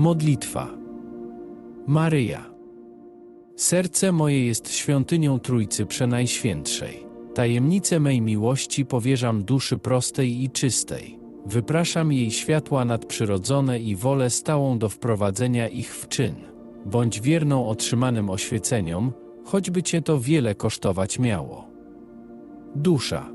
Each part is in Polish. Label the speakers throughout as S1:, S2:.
S1: Modlitwa. Maryja. Serce moje jest świątynią Trójcy Przenajświętszej. Tajemnice mej miłości powierzam duszy prostej i czystej. Wypraszam jej światła nadprzyrodzone i wolę stałą do wprowadzenia ich w czyn. Bądź wierną otrzymanym oświeceniom, choćby cię to wiele kosztować miało. Dusza.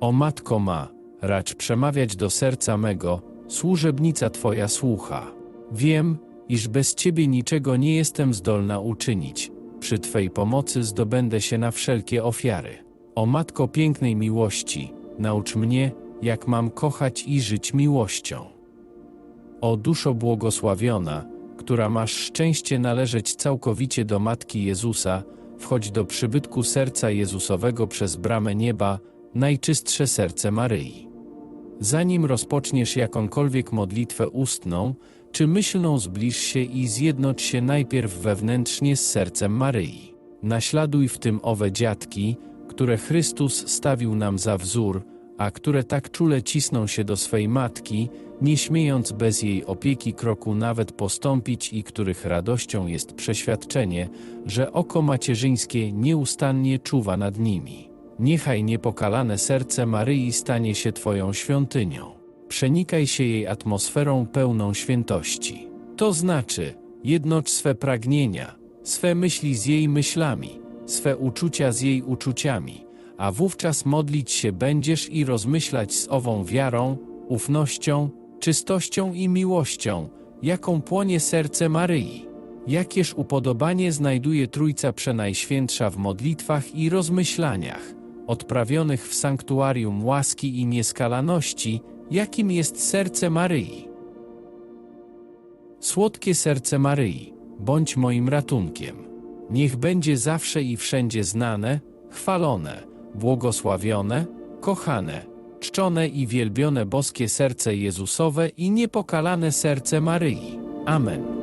S1: O matko ma, racz przemawiać do serca mego, służebnica Twoja słucha. Wiem, iż bez Ciebie niczego nie jestem zdolna uczynić. Przy Twej pomocy zdobędę się na wszelkie ofiary. O Matko pięknej miłości, naucz mnie, jak mam kochać i żyć miłością. O duszo błogosławiona, która masz szczęście należeć całkowicie do Matki Jezusa, wchodź do przybytku serca Jezusowego przez bramę nieba, najczystsze serce Maryi. Zanim rozpoczniesz jakąkolwiek modlitwę ustną, czy myślną zbliż się i zjednocz się najpierw wewnętrznie z sercem Maryi. Naśladuj w tym owe dziatki, które Chrystus stawił nam za wzór, a które tak czule cisną się do swej matki, nie śmiejąc bez jej opieki kroku nawet postąpić i których radością jest przeświadczenie, że oko macierzyńskie nieustannie czuwa nad nimi. Niechaj niepokalane serce Maryi stanie się Twoją świątynią. Przenikaj się jej atmosferą pełną świętości. To znaczy, jednocz swe pragnienia, swe myśli z jej myślami, swe uczucia z jej uczuciami, a wówczas modlić się będziesz i rozmyślać z ową wiarą, ufnością, czystością i miłością, jaką płonie serce Maryi. Jakież upodobanie znajduje Trójca Przenajświętsza w modlitwach i rozmyślaniach, odprawionych w sanktuarium łaski i nieskalaności, jakim jest serce Maryi. Słodkie serce Maryi, bądź moim ratunkiem. Niech będzie zawsze i wszędzie znane, chwalone, błogosławione, kochane, czczone i wielbione boskie serce Jezusowe i niepokalane serce Maryi. Amen.